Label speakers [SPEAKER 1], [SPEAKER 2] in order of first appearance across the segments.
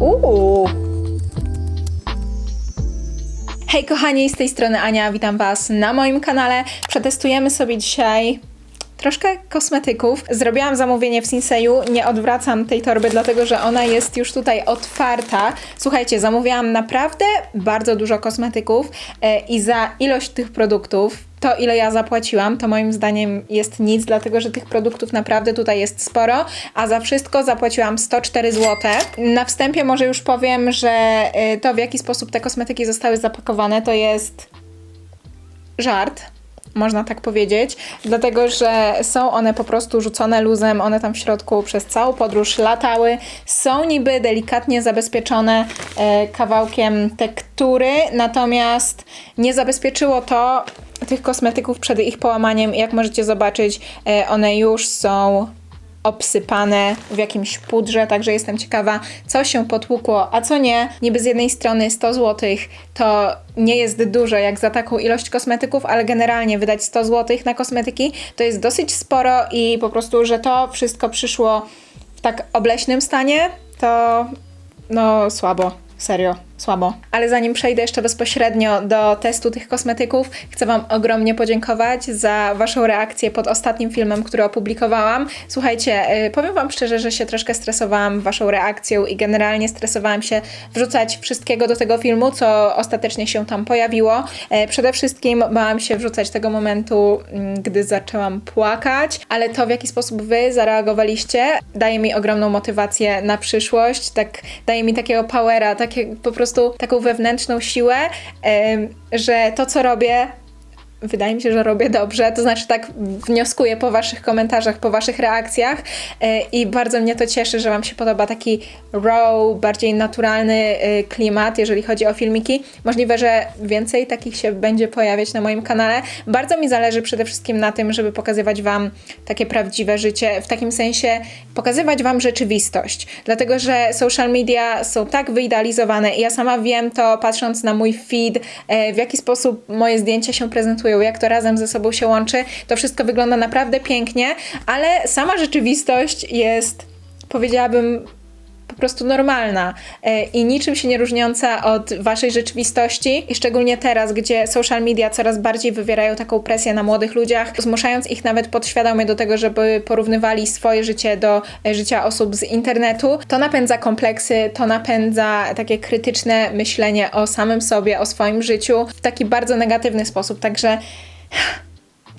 [SPEAKER 1] Uuu. Hej kochani, z tej strony Ania, witam Was na moim kanale. Przetestujemy sobie dzisiaj troszkę kosmetyków. Zrobiłam zamówienie w Sinseju, nie odwracam tej torby, dlatego że ona jest już tutaj otwarta. Słuchajcie, zamówiłam naprawdę bardzo dużo kosmetyków e, i za ilość tych produktów to, ile ja zapłaciłam, to moim zdaniem jest nic, dlatego że tych produktów naprawdę tutaj jest sporo, a za wszystko zapłaciłam 104 zł. Na wstępie może już powiem, że y, to, w jaki sposób te kosmetyki zostały zapakowane, to jest żart. Można tak powiedzieć, dlatego że są one po prostu rzucone luzem, one tam w środku przez całą podróż latały. Są niby delikatnie zabezpieczone e, kawałkiem tektury, natomiast nie zabezpieczyło to tych kosmetyków przed ich połamaniem. Jak możecie zobaczyć, e, one już są obsypane w jakimś pudrze, także jestem ciekawa, co się potłukło, a co nie. Niby z jednej strony 100 zł to nie jest dużo jak za taką ilość kosmetyków, ale generalnie wydać 100 zł na kosmetyki to jest dosyć sporo i po prostu, że to wszystko przyszło w tak obleśnym stanie, to no słabo. Serio, słabo. Ale zanim przejdę jeszcze bezpośrednio do testu tych kosmetyków, chcę Wam ogromnie podziękować za Waszą reakcję pod ostatnim filmem, który opublikowałam. Słuchajcie, yy, powiem Wam szczerze, że się troszkę stresowałam Waszą reakcją i generalnie stresowałam się wrzucać wszystkiego do tego filmu, co ostatecznie się tam pojawiło. Yy, przede wszystkim bałam się wrzucać tego momentu, yy, gdy zaczęłam płakać, ale to w jaki sposób Wy zareagowaliście daje mi ogromną motywację na przyszłość, tak daje mi takiego powera, takie po prostu taką wewnętrzną siłę, że to, co robię, wydaje mi się, że robię dobrze. To znaczy, tak wnioskuję po Waszych komentarzach, po Waszych reakcjach e, i bardzo mnie to cieszy, że Wam się podoba taki raw, bardziej naturalny e, klimat, jeżeli chodzi o filmiki. Możliwe, że więcej takich się będzie pojawiać na moim kanale. Bardzo mi zależy przede wszystkim na tym, żeby pokazywać Wam takie prawdziwe życie, w takim sensie pokazywać Wam rzeczywistość, dlatego że social media są tak wyidealizowane i ja sama wiem to, patrząc na mój feed, e, w jaki sposób moje zdjęcia się prezentują, jak to razem ze sobą się łączy. To wszystko wygląda naprawdę pięknie, ale sama rzeczywistość jest, powiedziałabym, po prostu normalna e, i niczym się nie różniąca od waszej rzeczywistości i szczególnie teraz, gdzie social media coraz bardziej wywierają taką presję na młodych ludziach, zmuszając ich nawet podświadomie do tego, żeby porównywali swoje życie do e, życia osób z internetu, to napędza kompleksy, to napędza takie krytyczne myślenie o samym sobie, o swoim życiu w taki bardzo negatywny sposób. Także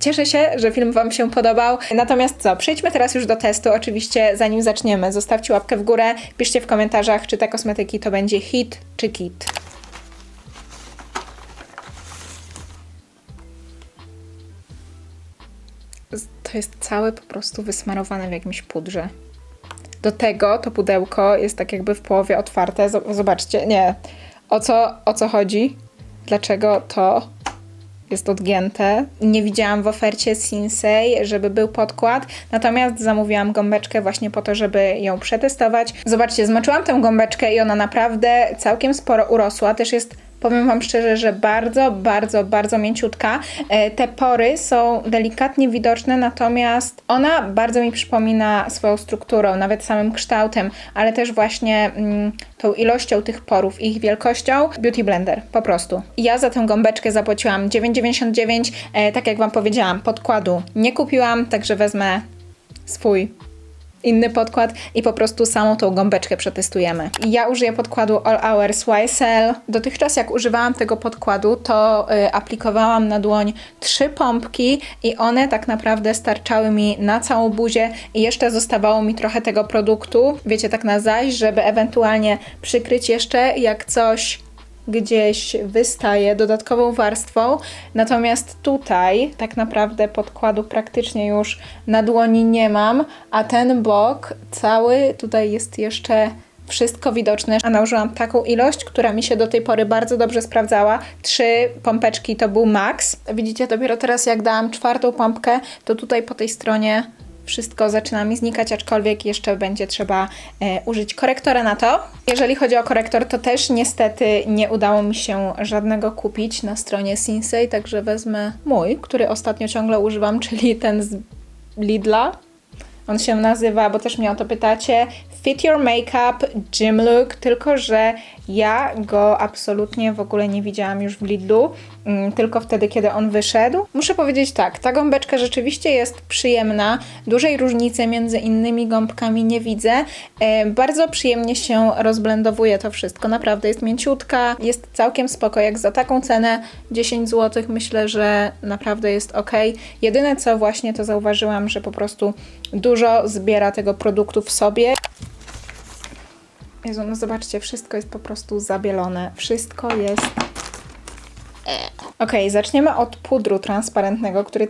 [SPEAKER 1] Cieszę się, że film Wam się podobał. Natomiast co, przejdźmy teraz już do testu. Oczywiście, zanim zaczniemy, zostawcie łapkę w górę, piszcie w komentarzach, czy te kosmetyki to będzie hit czy kit. To jest całe po prostu wysmarowane w jakimś pudrze. Do tego to pudełko jest tak jakby w połowie otwarte. Zob- Zobaczcie, nie. O co, o co chodzi? Dlaczego to jest odgięte. Nie widziałam w ofercie Sinsei, żeby był podkład, natomiast zamówiłam gąbeczkę właśnie po to, żeby ją przetestować. Zobaczcie, zmoczyłam tę gąbeczkę i ona naprawdę całkiem sporo urosła. Też jest Powiem Wam szczerze, że bardzo, bardzo, bardzo mięciutka. E, Te pory są delikatnie widoczne, natomiast ona bardzo mi przypomina swoją strukturą, nawet samym kształtem, ale też właśnie mm, tą ilością tych porów ich wielkością. Beauty Blender, po prostu. Ja za tę gąbeczkę zapłaciłam 9,99. E, tak jak Wam powiedziałam, podkładu nie kupiłam, także wezmę swój inny podkład i po prostu samą tą gąbeczkę przetestujemy. Ja użyję podkładu All Hours YSL. Dotychczas jak używałam tego podkładu, to y, aplikowałam na dłoń trzy pompki i one tak naprawdę starczały mi na całą buzię i jeszcze zostawało mi trochę tego produktu, wiecie, tak na zaś, żeby ewentualnie przykryć jeszcze jak coś gdzieś wystaje dodatkową warstwą, natomiast tutaj tak naprawdę podkładu praktycznie już na dłoni nie mam, a ten bok cały tutaj jest jeszcze wszystko widoczne, a nałożyłam taką ilość, która mi się do tej pory bardzo dobrze sprawdzała. Trzy pompeczki to był max. Widzicie, dopiero teraz jak dałam czwartą pompkę, to tutaj po tej stronie wszystko zaczyna mi znikać, aczkolwiek jeszcze będzie trzeba e, użyć korektora na to. Jeżeli chodzi o korektor, to też niestety nie udało mi się żadnego kupić na stronie Sinsei, także wezmę mój, który ostatnio ciągle używam, czyli ten z Lidla. On się nazywa, bo też mnie o to pytacie, Fit Your Makeup Gym Look, tylko że ja go absolutnie w ogóle nie widziałam już w Lidlu, tylko wtedy, kiedy on wyszedł. Muszę powiedzieć tak, ta gąbeczka rzeczywiście jest przyjemna, dużej różnicy między innymi gąbkami nie widzę. E, bardzo przyjemnie się rozblendowuje to wszystko, naprawdę jest mięciutka, jest całkiem spoko, jak za taką cenę 10 zł myślę, że naprawdę jest ok. Jedyne co właśnie to zauważyłam, że po prostu dużo zbiera tego produktu w sobie. Jezu, no zobaczcie, wszystko jest po prostu zabielone. Wszystko jest... Ok, zaczniemy od pudru transparentnego, który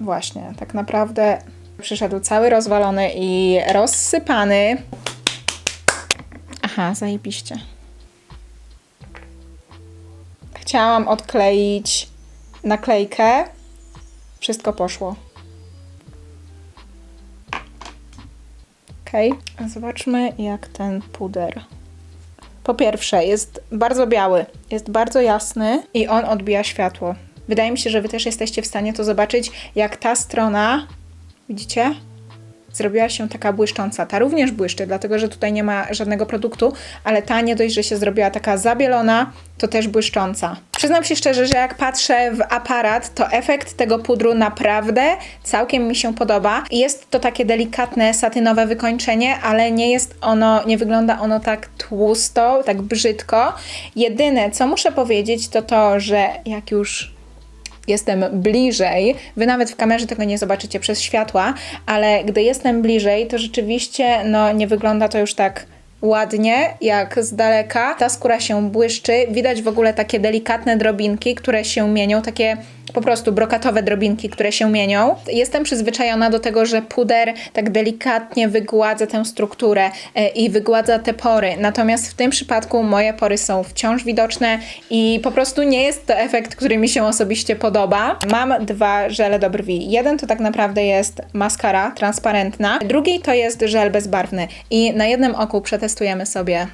[SPEAKER 1] właśnie tak naprawdę przyszedł cały rozwalony i rozsypany. Aha, zajebiście. Chciałam odkleić naklejkę. Wszystko poszło. Ok, zobaczmy jak ten puder. Po pierwsze, jest bardzo biały, jest bardzo jasny i on odbija światło. Wydaje mi się, że Wy też jesteście w stanie to zobaczyć, jak ta strona, widzicie? Zrobiła się taka błyszcząca. Ta również błyszczy, dlatego że tutaj nie ma żadnego produktu, ale ta nie dość, że się zrobiła taka zabielona, to też błyszcząca. Przyznam się szczerze, że jak patrzę w aparat, to efekt tego pudru naprawdę całkiem mi się podoba. Jest to takie delikatne, satynowe wykończenie, ale nie jest ono, nie wygląda ono tak tłusto, tak brzydko. Jedyne, co muszę powiedzieć, to to, że jak już jestem bliżej, wy nawet w kamerze tego nie zobaczycie przez światła, ale gdy jestem bliżej, to rzeczywiście no, nie wygląda to już tak ładnie, jak z daleka. Ta skóra się błyszczy, widać w ogóle takie delikatne drobinki, które się mienią, takie po prostu brokatowe drobinki, które się mienią. Jestem przyzwyczajona do tego, że puder tak delikatnie wygładza tę strukturę e, i wygładza te pory. Natomiast w tym przypadku moje pory są wciąż widoczne i po prostu nie jest to efekt, który mi się osobiście podoba. Mam dwa żele do brwi. Jeden to tak naprawdę jest maskara transparentna, drugi to jest żel bezbarwny i na jednym oku przetestujemy sobie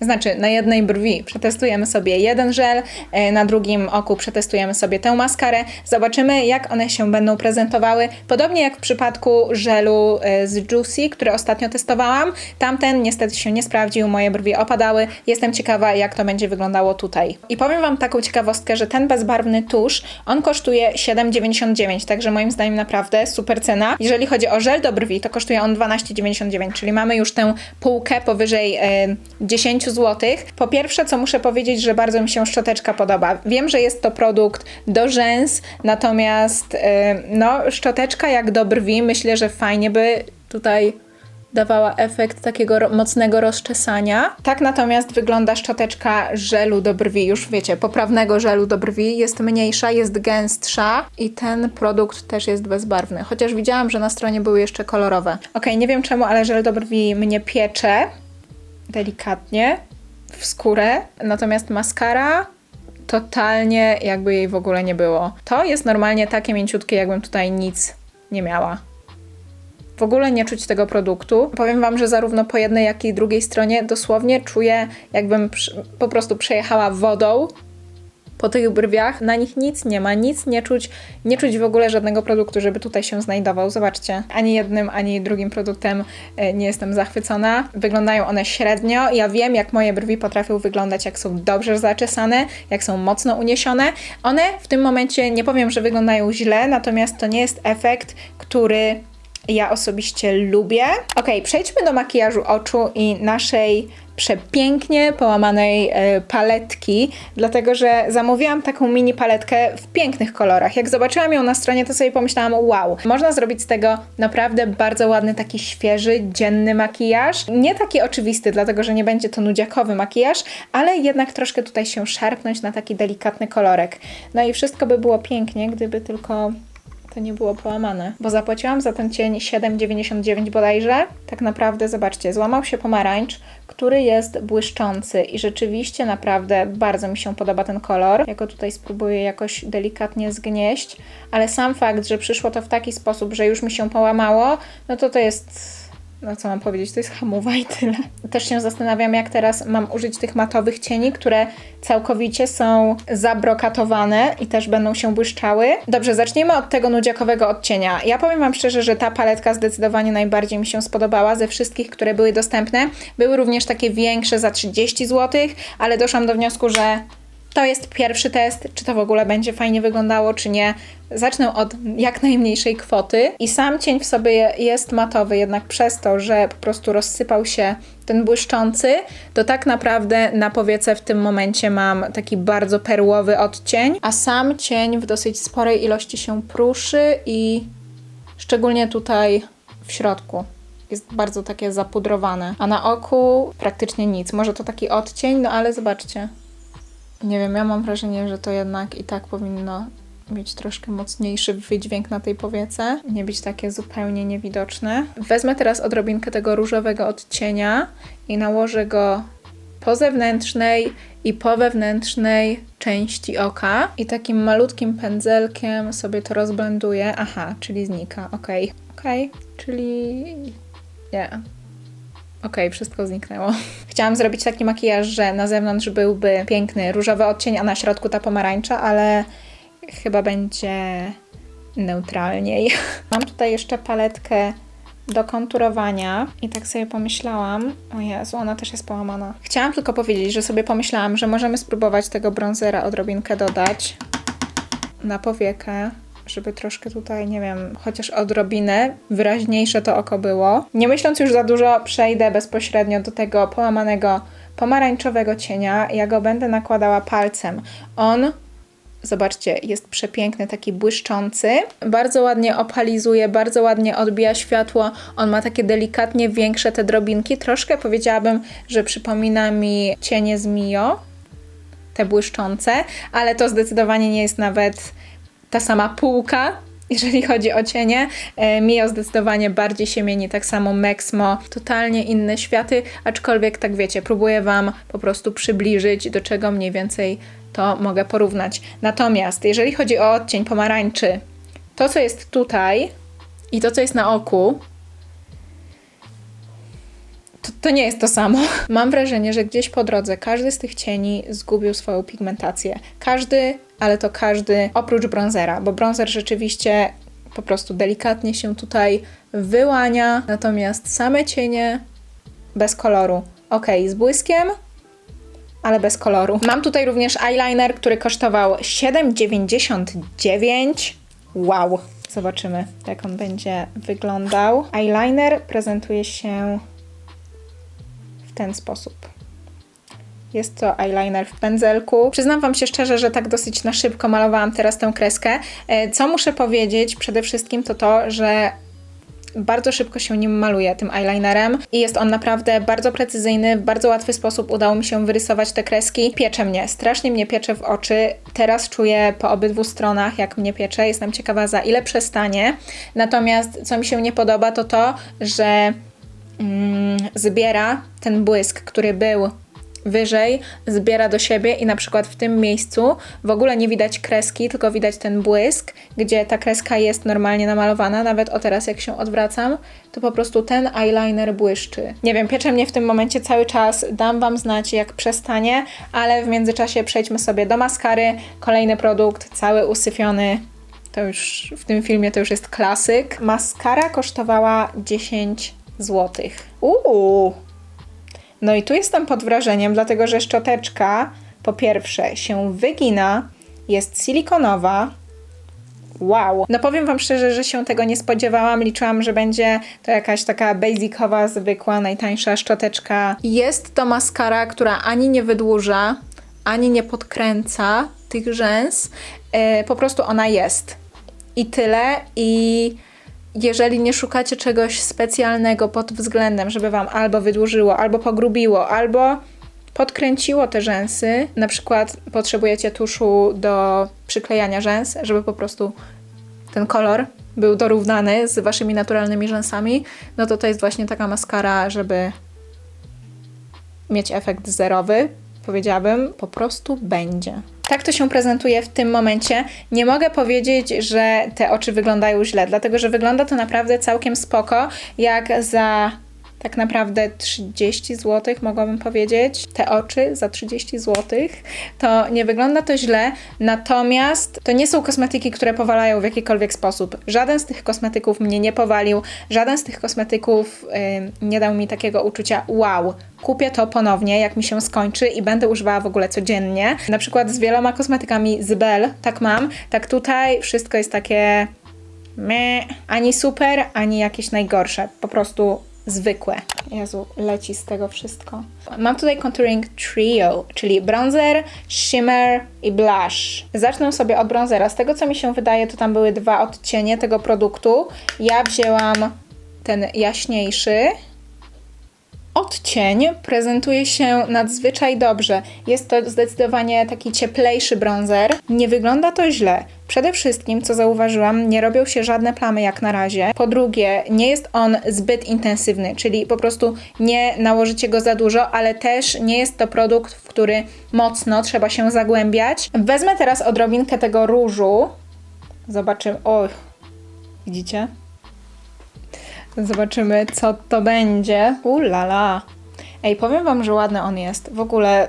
[SPEAKER 1] znaczy, na jednej brwi przetestujemy sobie jeden żel, e, na drugim oku przetestujemy sobie tę maskarę. Zobaczymy, jak one się będą prezentowały. Podobnie jak w przypadku żelu e, z Juicy, który ostatnio testowałam. Tamten niestety się nie sprawdził, moje brwi opadały. Jestem ciekawa, jak to będzie wyglądało tutaj. I powiem Wam taką ciekawostkę, że ten bezbarwny tusz, on kosztuje 7,99, także moim zdaniem naprawdę super cena. Jeżeli chodzi o żel do brwi, to kosztuje on 12,99, czyli mamy już tę półkę powyżej e, 10 zł. Po pierwsze, co muszę powiedzieć, że bardzo mi się szczoteczka podoba. Wiem, że jest to produkt do rzęs, natomiast yy, no, szczoteczka jak do brwi, myślę, że fajnie by tutaj dawała efekt takiego mocnego rozczesania. Tak natomiast wygląda szczoteczka żelu do brwi, już wiecie, poprawnego żelu do brwi. Jest mniejsza, jest gęstsza i ten produkt też jest bezbarwny. Chociaż widziałam, że na stronie były jeszcze kolorowe. Ok, nie wiem czemu, ale żel do brwi mnie piecze delikatnie w skórę, natomiast maskara totalnie jakby jej w ogóle nie było. To jest normalnie takie mięciutkie, jakbym tutaj nic nie miała. W ogóle nie czuć tego produktu. Powiem Wam, że zarówno po jednej, jak i drugiej stronie dosłownie czuję, jakbym po prostu przejechała wodą po tych brwiach, na nich nic nie ma, nic nie czuć, nie czuć w ogóle żadnego produktu, żeby tutaj się znajdował. Zobaczcie, ani jednym, ani drugim produktem e, nie jestem zachwycona. Wyglądają one średnio. Ja wiem, jak moje brwi potrafią wyglądać, jak są dobrze zaczesane, jak są mocno uniesione. One w tym momencie nie powiem, że wyglądają źle, natomiast to nie jest efekt, który ja osobiście lubię. Ok, przejdźmy do makijażu oczu i naszej przepięknie połamanej e, paletki, dlatego że zamówiłam taką mini paletkę w pięknych kolorach. Jak zobaczyłam ją na stronie, to sobie pomyślałam, wow, można zrobić z tego naprawdę bardzo ładny, taki świeży, dzienny makijaż. Nie taki oczywisty, dlatego że nie będzie to nudziakowy makijaż, ale jednak troszkę tutaj się szarpnąć na taki delikatny kolorek. No i wszystko by było pięknie, gdyby tylko to nie było połamane, bo zapłaciłam za ten cień 7,99 bodajże. Tak naprawdę, zobaczcie, złamał się pomarańcz, który jest błyszczący i rzeczywiście naprawdę bardzo mi się podoba ten kolor. Ja go tutaj spróbuję jakoś delikatnie zgnieść, ale sam fakt, że przyszło to w taki sposób, że już mi się połamało, no to to jest no co mam powiedzieć, to jest hamowa i tyle. Też się zastanawiam, jak teraz mam użyć tych matowych cieni, które całkowicie są zabrokatowane i też będą się błyszczały. Dobrze, zacznijmy od tego nudziakowego odcienia. Ja powiem Wam szczerze, że ta paletka zdecydowanie najbardziej mi się spodobała ze wszystkich, które były dostępne. Były również takie większe za 30 zł, ale doszłam do wniosku, że to jest pierwszy test, czy to w ogóle będzie fajnie wyglądało, czy nie. Zacznę od jak najmniejszej kwoty. I sam cień w sobie jest matowy, jednak przez to, że po prostu rozsypał się ten błyszczący, to tak naprawdę na powiece w tym momencie mam taki bardzo perłowy odcień, a sam cień w dosyć sporej ilości się pruszy i szczególnie tutaj w środku jest bardzo takie zapudrowane, a na oku praktycznie nic. Może to taki odcień, no ale zobaczcie. Nie wiem, ja mam wrażenie, że to jednak i tak powinno mieć troszkę mocniejszy wydźwięk na tej powiece, nie być takie zupełnie niewidoczne. Wezmę teraz odrobinkę tego różowego odcienia i nałożę go po zewnętrznej i po wewnętrznej części oka i takim malutkim pędzelkiem sobie to rozblenduję. Aha, czyli znika, ok. Ok, czyli nie. Okej, wszystko zniknęło. Chciałam zrobić taki makijaż, że na zewnątrz byłby piękny różowy odcień, a na środku ta pomarańcza, ale chyba będzie neutralniej. Mam tutaj jeszcze paletkę do konturowania i tak sobie pomyślałam, o Jezu, ona też jest połamana. Chciałam tylko powiedzieć, że sobie pomyślałam, że możemy spróbować tego bronzera odrobinkę dodać na powiekę żeby troszkę tutaj, nie wiem, chociaż odrobinę wyraźniejsze to oko było. Nie myśląc już za dużo, przejdę bezpośrednio do tego połamanego pomarańczowego cienia. Ja go będę nakładała palcem. On Zobaczcie, jest przepiękny, taki błyszczący. Bardzo ładnie opalizuje, bardzo ładnie odbija światło. On ma takie delikatnie większe te drobinki. Troszkę powiedziałabym, że przypomina mi cienie z Mio, te błyszczące, ale to zdecydowanie nie jest nawet ta sama półka, jeżeli chodzi o cienie. E, Mio zdecydowanie bardziej się mieni, tak samo Mexmo, totalnie inne światy, aczkolwiek tak wiecie, próbuję Wam po prostu przybliżyć, do czego mniej więcej to mogę porównać. Natomiast jeżeli chodzi o odcień pomarańczy, to co jest tutaj i to co jest na oku, to, to, nie jest to samo. Mam wrażenie, że gdzieś po drodze każdy z tych cieni zgubił swoją pigmentację. Każdy ale to każdy oprócz bronzera, bo bronzer rzeczywiście po prostu delikatnie się tutaj wyłania, natomiast same cienie bez koloru. Ok, z błyskiem, ale bez koloru. Mam tutaj również eyeliner, który kosztował 7,99. Wow! Zobaczymy, jak on będzie wyglądał. Eyeliner prezentuje się ten sposób. Jest to eyeliner w pędzelku. Przyznam Wam się szczerze, że tak dosyć na szybko malowałam teraz tę kreskę. E, co muszę powiedzieć przede wszystkim to to, że bardzo szybko się nim maluje tym eyelinerem i jest on naprawdę bardzo precyzyjny, w bardzo łatwy sposób udało mi się wyrysować te kreski. Piecze mnie, strasznie mnie piecze w oczy. Teraz czuję po obydwu stronach, jak mnie piecze. Jestem ciekawa, za ile przestanie. Natomiast co mi się nie podoba, to to, że zbiera ten błysk, który był wyżej zbiera do siebie i na przykład w tym miejscu w ogóle nie widać kreski, tylko widać ten błysk, gdzie ta kreska jest normalnie namalowana, nawet o teraz jak się odwracam, to po prostu ten eyeliner błyszczy. Nie wiem, piecze mnie w tym momencie cały czas, dam Wam znać jak przestanie, ale w międzyczasie przejdźmy sobie do maskary, kolejny produkt, cały usyfiony, to już w tym filmie to już jest klasyk. Maskara kosztowała 10 zł. Uuu, no i tu jestem pod wrażeniem, dlatego że szczoteczka po pierwsze się wygina, jest silikonowa. Wow. No powiem Wam szczerze, że się tego nie spodziewałam. Liczyłam, że będzie to jakaś taka basicowa, zwykła, najtańsza szczoteczka. Jest to maskara, która ani nie wydłuża, ani nie podkręca tych rzęs. Yy, po prostu ona jest. I tyle. I jeżeli nie szukacie czegoś specjalnego pod względem, żeby Wam albo wydłużyło, albo pogrubiło, albo podkręciło te rzęsy, na przykład potrzebujecie tuszu do przyklejania rzęs, żeby po prostu ten kolor był dorównany z Waszymi naturalnymi rzęsami, no to to jest właśnie taka maskara, żeby mieć efekt zerowy, powiedziałabym, po prostu będzie. Tak to się prezentuje w tym momencie. Nie mogę powiedzieć, że te oczy wyglądają źle, dlatego że wygląda to naprawdę całkiem spoko, jak za tak naprawdę 30 zł, mogłabym powiedzieć. Te oczy za 30 zł. To nie wygląda to źle, natomiast to nie są kosmetyki, które powalają w jakikolwiek sposób. Żaden z tych kosmetyków mnie nie powalił, żaden z tych kosmetyków nie dał mi takiego uczucia wow, kupię to ponownie, jak mi się skończy i będę używała w ogóle codziennie. Na przykład z wieloma kosmetykami z Bell, tak mam, tak tutaj wszystko jest takie meh, ani super, ani jakieś najgorsze, po prostu zwykłe. Jezu, leci z tego wszystko. Mam tutaj contouring trio, czyli bronzer, shimmer i blush. Zacznę sobie od bronzera. Z tego co mi się wydaje, to tam były dwa odcienie tego produktu. Ja wzięłam ten jaśniejszy, odcień prezentuje się nadzwyczaj dobrze. Jest to zdecydowanie taki cieplejszy bronzer. Nie wygląda to źle. Przede wszystkim, co zauważyłam, nie robią się żadne plamy jak na razie. Po drugie, nie jest on zbyt intensywny, czyli po prostu nie nałożycie go za dużo, ale też nie jest to produkt, w który mocno trzeba się zagłębiać. Wezmę teraz odrobinkę tego różu. Zobaczymy. Oj, widzicie? Zobaczymy, co to będzie. Ulala. Ej, powiem wam, że ładny on jest. W ogóle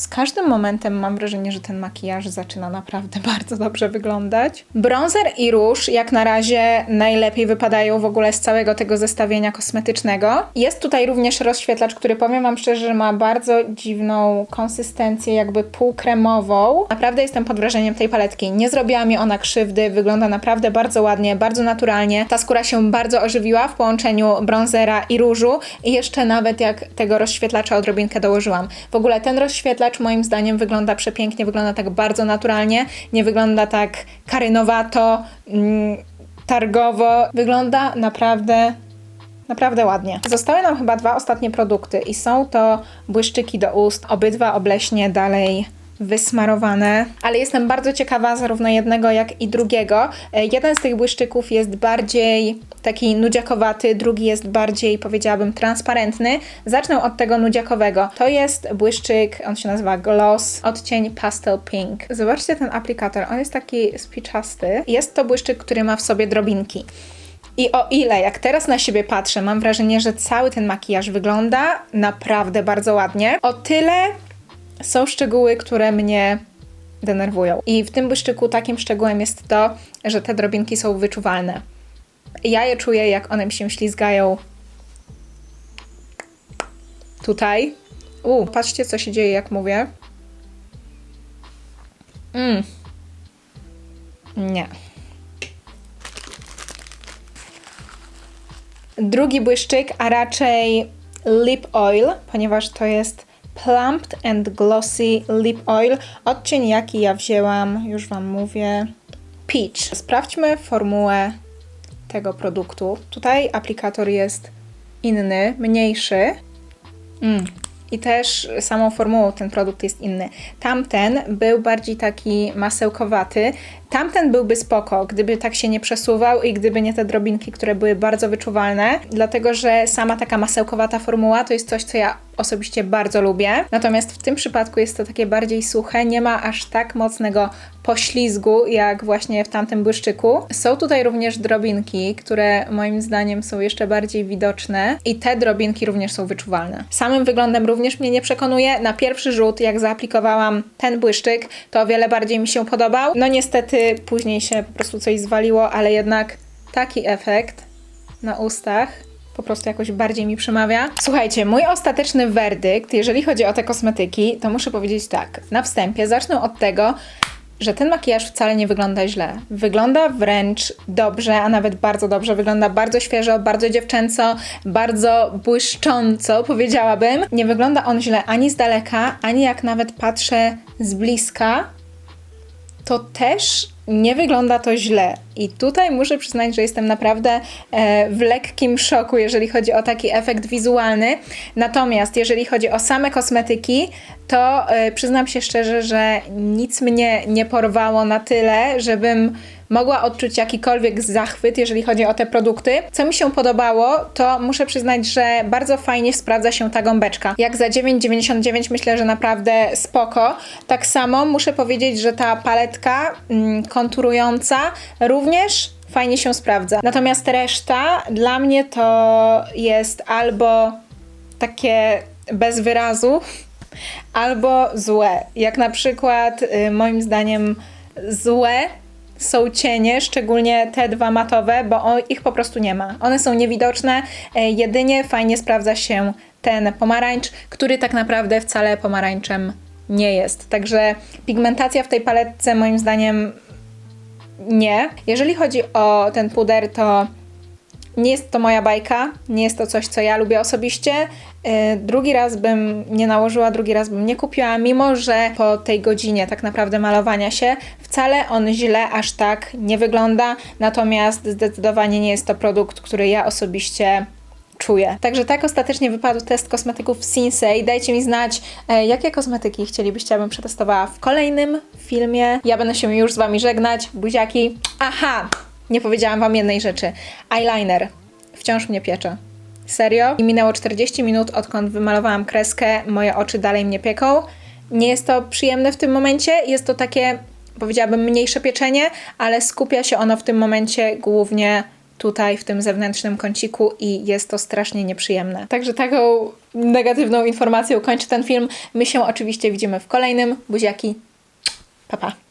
[SPEAKER 1] z każdym momentem mam wrażenie, że ten makijaż zaczyna naprawdę bardzo dobrze wyglądać. Bronzer i róż jak na razie najlepiej wypadają w ogóle z całego tego zestawienia kosmetycznego. Jest tutaj również rozświetlacz, który powiem Wam szczerze, że ma bardzo dziwną konsystencję, jakby półkremową. Naprawdę jestem pod wrażeniem tej paletki. Nie zrobiła mi ona krzywdy, wygląda naprawdę bardzo ładnie, bardzo naturalnie. Ta skóra się bardzo ożywiła w połączeniu bronzera i różu i jeszcze nawet jak tego rozświetlacza odrobinkę dołożyłam. W ogóle ten rozświetlacz moim zdaniem wygląda przepięknie, wygląda tak bardzo naturalnie, nie wygląda tak karynowato, mm, targowo. Wygląda naprawdę naprawdę ładnie. Zostały nam chyba dwa ostatnie produkty i są to błyszczyki do ust, obydwa obleśnie dalej wysmarowane, ale jestem bardzo ciekawa zarówno jednego, jak i drugiego. E, jeden z tych błyszczyków jest bardziej taki nudziakowaty, drugi jest bardziej, powiedziałabym, transparentny. Zacznę od tego nudziakowego. To jest błyszczyk, on się nazywa Gloss, odcień Pastel Pink. Zobaczcie ten aplikator, on jest taki spiczasty. Jest to błyszczyk, który ma w sobie drobinki. I o ile, jak teraz na siebie patrzę, mam wrażenie, że cały ten makijaż wygląda naprawdę bardzo ładnie, o tyle są szczegóły, które mnie denerwują. I w tym błyszczyku takim szczegółem jest to, że te drobinki są wyczuwalne. Ja je czuję, jak one mi się ślizgają tutaj. U, patrzcie, co się dzieje, jak mówię. Mmm. Nie. Drugi błyszczyk, a raczej lip oil, ponieważ to jest Plumped and Glossy Lip Oil. Odcień jaki ja wzięłam, już Wam mówię. Peach. Sprawdźmy formułę tego produktu. Tutaj aplikator jest inny, mniejszy. Mm. I też samą formułą ten produkt jest inny. Tamten był bardziej taki masełkowaty. Tamten byłby spoko, gdyby tak się nie przesuwał i gdyby nie te drobinki, które były bardzo wyczuwalne, dlatego że sama taka masełkowata formuła to jest coś, co ja osobiście bardzo lubię. Natomiast w tym przypadku jest to takie bardziej suche, nie ma aż tak mocnego poślizgu, jak właśnie w tamtym błyszczyku. Są tutaj również drobinki, które moim zdaniem są jeszcze bardziej widoczne i te drobinki również są wyczuwalne. Samym wyglądem również mnie nie przekonuje. Na pierwszy rzut, jak zaaplikowałam ten błyszczyk, to o wiele bardziej mi się podobał. No niestety później się po prostu coś zwaliło, ale jednak taki efekt na ustach po prostu jakoś bardziej mi przemawia. Słuchajcie, mój ostateczny werdykt, jeżeli chodzi o te kosmetyki, to muszę powiedzieć tak. Na wstępie zacznę od tego, że ten makijaż wcale nie wygląda źle. Wygląda wręcz dobrze, a nawet bardzo dobrze. Wygląda bardzo świeżo, bardzo dziewczęco, bardzo błyszcząco, powiedziałabym. Nie wygląda on źle ani z daleka, ani jak nawet patrzę z bliska, to też nie wygląda to źle. I tutaj muszę przyznać, że jestem naprawdę e, w lekkim szoku, jeżeli chodzi o taki efekt wizualny. Natomiast jeżeli chodzi o same kosmetyki, to e, przyznam się szczerze, że nic mnie nie porwało na tyle, żebym mogła odczuć jakikolwiek zachwyt, jeżeli chodzi o te produkty. Co mi się podobało, to muszę przyznać, że bardzo fajnie sprawdza się ta gąbeczka. Jak za 9,99 myślę, że naprawdę spoko. Tak samo muszę powiedzieć, że ta paletka mm, konturująca również fajnie się sprawdza. Natomiast reszta dla mnie to jest albo takie bez wyrazu, albo złe. Jak na przykład, y, moim zdaniem, złe są cienie, szczególnie te dwa matowe, bo ich po prostu nie ma. One są niewidoczne, y, jedynie fajnie sprawdza się ten pomarańcz, który tak naprawdę wcale pomarańczem nie jest. Także pigmentacja w tej paletce moim zdaniem nie. Jeżeli chodzi o ten puder, to nie jest to moja bajka, nie jest to coś, co ja lubię osobiście. Yy, Drugi raz bym nie nałożyła, drugi raz bym nie kupiła, mimo że po tej godzinie tak naprawdę malowania się wcale on źle aż tak nie wygląda, natomiast zdecydowanie nie jest to produkt, który ja osobiście czuję. Także tak ostatecznie wypadł test kosmetyków w Sinsei. Dajcie mi znać, e, jakie kosmetyki chcielibyście, abym przetestowała w kolejnym filmie. Ja będę się już z Wami żegnać. Buziaki. Aha! Nie powiedziałam Wam jednej rzeczy. Eyeliner. Wciąż mnie piecze. Serio? I minęło 40 minut, odkąd wymalowałam kreskę. Moje oczy dalej mnie pieką. Nie jest to przyjemne w tym momencie. Jest to takie, powiedziałabym, mniejsze pieczenie, ale skupia się ono w tym momencie głównie tutaj w tym zewnętrznym kąciku i jest to strasznie nieprzyjemne. Także taką negatywną informacją kończę ten film. My się oczywiście widzimy w kolejnym. Buziaki. Pa, pa.